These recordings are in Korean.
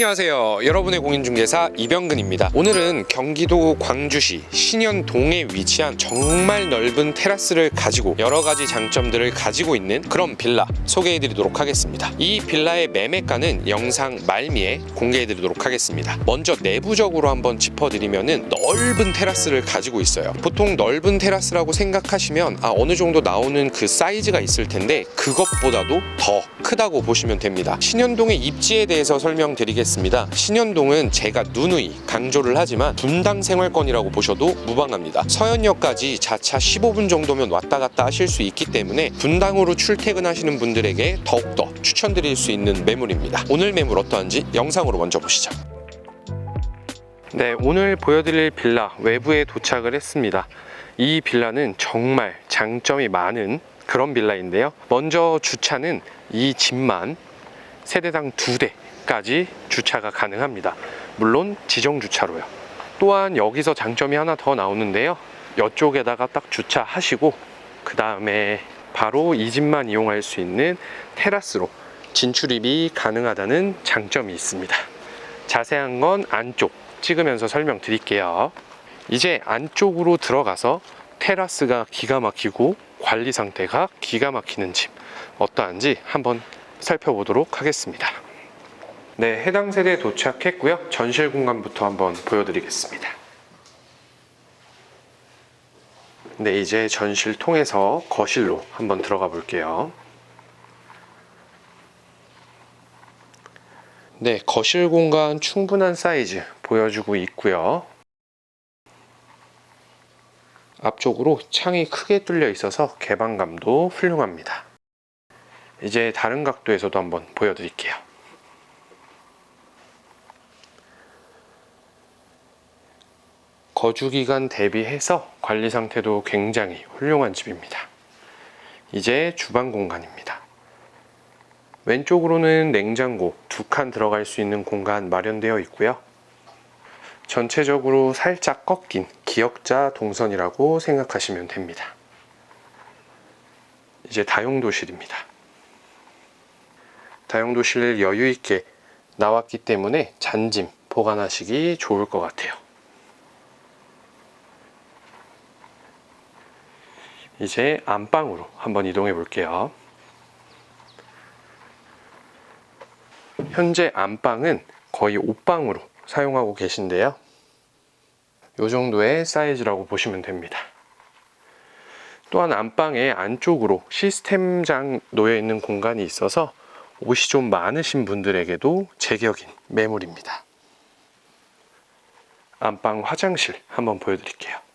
안녕하세요. 여러분의 공인중개사 이병근입니다. 오늘은 경기도 광주시 신현동에 위치한 정말 넓은 테라스를 가지고 여러 가지 장점들을 가지고 있는 그런 빌라 소개해 드리도록 하겠습니다. 이 빌라의 매매가는 영상 말미에 공개해 드리도록 하겠습니다. 먼저 내부적으로 한번 짚어 드리면은 넓은 테라스를 가지고 있어요. 보통 넓은 테라스라고 생각하시면 아, 어느 정도 나오는 그 사이즈가 있을 텐데 그것보다도 더 크다고 보시면 됩니다. 신현동의 입지에 대해서 설명드리겠습니다. 신현동은 제가 누누이 강조를 하지만 분당 생활권이라고 보셔도 무방합니다. 서현역까지 자차 15분 정도면 왔다 갔다 하실 수 있기 때문에 분당으로 출퇴근하시는 분들에게 더욱더 추천드릴 수 있는 매물입니다. 오늘 매물 어떠한지 영상으로 먼저 보시죠. 네, 오늘 보여드릴 빌라 외부에 도착을 했습니다. 이 빌라는 정말 장점이 많은 그런 빌라인데요. 먼저 주차는 이 집만 세대당 두 대 까지 주차가 가능합니다. 물론 지정 주차로요. 또한 여기서 장점이 하나 더 나오는데요. 이쪽에다가 딱 주차하시고 그 다음에 바로 이 집만 이용할 수 있는 테라스로 진출입이 가능하다는 장점이 있습니다. 자세한 건 안쪽 찍으면서 설명드릴게요. 이제 안쪽으로 들어가서 테라스가 기가 막히고 관리 상태가 기가 막히는 집 어떠한지 한번 살펴보도록 하겠습니다. 네, 해당 세대에 도착했고요. 전실 공간부터 한번 보여드리겠습니다. 네, 이제 전실 통해서 거실로 한번 들어가 볼게요. 네, 거실 공간 충분한 사이즈 보여주고 있고요. 앞쪽으로 창이 크게 뚫려 있어서 개방감도 훌륭합니다. 이제 다른 각도에서도 한번 보여드릴게요. 거주 기간 대비해서 관리 상태도 굉장히 훌륭한 집입니다. 이제 주방 공간입니다. 왼쪽으로는 냉장고 두 칸 들어갈 수 있는 공간 마련되어 있고요. 전체적으로 살짝 꺾인 기역자 동선이라고 생각하시면 됩니다. 이제 다용도실입니다. 다용도실 여유 있게 나왔기 때문에 잔짐 보관하시기 좋을 것 같아요. 이제 안방으로 한번 이동해 볼게요. 현재 안방은 거의 옷방으로 사용하고 계신데요. 이 정도의 사이즈라고 보시면 됩니다. 또한 안방의 안쪽으로 시스템장 놓여 있는 공간이 있어서 옷이 좀 많으신 분들에게도 제격인 매물입니다. 안방 화장실 한번 보여드릴게요.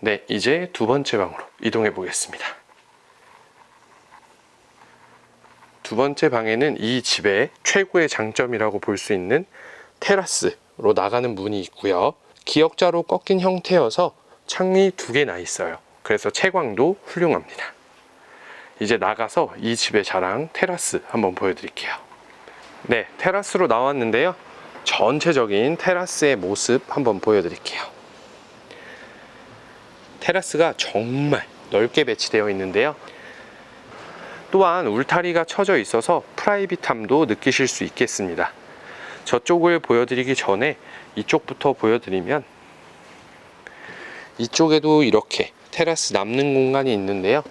네, 이제 두 번째 방으로 이동해 보겠습니다. 두 번째 방에는 이 집의 최고의 장점이라고 볼 수 있는 테라스로 나가는 문이 있고요. 기역자로 꺾인 형태여서 창이 두 개 나 있어요. 그래서 채광도 훌륭합니다. 이제 나가서 이 집의 자랑 테라스 한번 보여드릴게요. 네, 테라스로 나왔는데요. 전체적인 테라스의 모습 한번 보여드릴게요. 테라스가 정말 넓게 배치되어 있는데요. 또한 울타리가 쳐져 있어서 프라이빗함도 느끼실 수 있겠습니다. 저쪽을 보여드리기 전에 이쪽부터 보여드리면 이쪽에도 이렇게 테라스 남는 공간이 있는데요.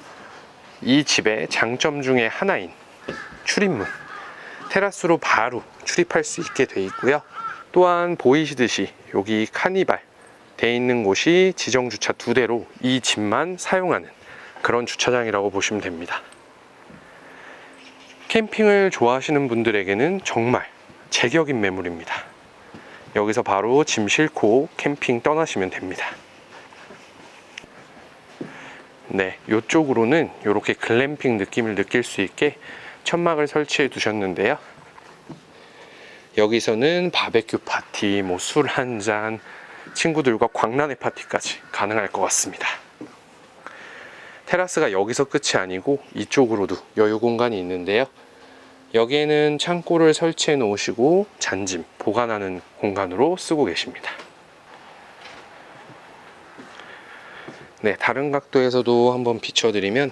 이 집의 장점 중에 하나인 출입문 테라스로 바로 출입할 수 있게 되어 있고요. 또한 보이시듯이 여기 카니발 돼 있는 곳이 지정 주차 두 대로 이 집만 사용하는 그런 주차장이라고 보시면 됩니다. 캠핑을 좋아하시는 분들에게는 정말 제격인 매물입니다. 여기서 바로 짐 싣고 캠핑 떠나시면 됩니다. 네, 이쪽으로는 이렇게 글램핑 느낌을 느낄 수 있게 천막을 설치해 두셨는데요. 여기서는 바베큐 파티, 뭐 술 한 잔, 친구들과 광란의 파티까지 가능할 것 같습니다. 테라스가 여기서 끝이 아니고 이쪽으로도 여유 공간이 있는데요. 여기에는 창고를 설치해 놓으시고 잔짐 보관하는 공간으로 쓰고 계십니다. 네, 다른 각도에서도 한번 비춰드리면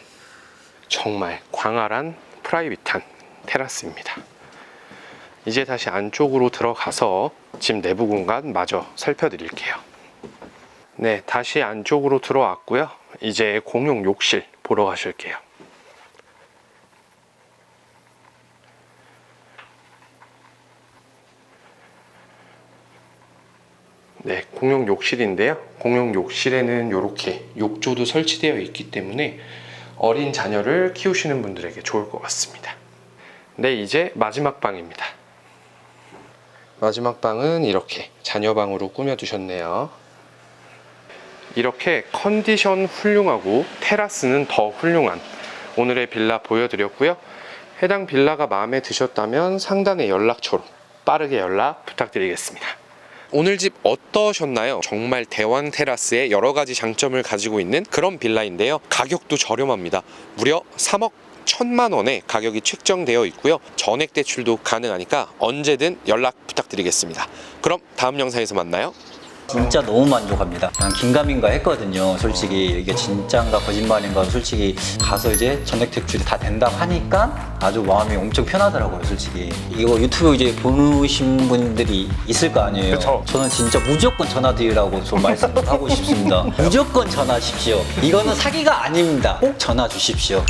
정말 광활한 프라이빗한 테라스입니다. 이제 다시 안쪽으로 들어가서 집 내부 공간 마저 살펴드릴게요. 네, 다시 안쪽으로 들어왔고요. 이제 공용 욕실 보러 가실게요. 네, 공용 욕실인데요. 공용 욕실에는 이렇게 욕조도 설치되어 있기 때문에 어린 자녀를 키우시는 분들에게 좋을 것 같습니다. 네, 이제 마지막 방입니다. 마지막 방은 이렇게 자녀방으로 꾸며두셨네요. 이렇게 컨디션 훌륭하고 테라스는 더 훌륭한 오늘의 빌라 보여드렸고요. 해당 빌라가 마음에 드셨다면 상단의 연락처로 빠르게 연락 부탁드리겠습니다. 오늘 집 어떠셨나요? 정말 대왕 테라스의 여러 가지 장점을 가지고 있는 그런 빌라인데요. 가격도 저렴합니다. 무려 3억 1 천만 원에 가격이 책정되어 있고요. 전액 대출도 가능하니까 언제든 연락 부탁드리겠습니다. 그럼 다음 영상에서 만나요. 진짜 너무 만족합니다. 그냥 긴가민가 했거든요. 솔직히 이게 진짜인가 거짓말인가 솔직히 가서 이제 전액 대출이 다 된다고 하니까 아주 마음이 엄청 편하더라고요. 솔직히 이거 유튜브 이제 보신 분들이 있을 거 아니에요. 그쵸. 저는 진짜 무조건 전화드리라고 좀 말씀하고 싶습니다. 무조건 전화하십시오. 이거는 사기가 아닙니다. 꼭 전화 주십시오.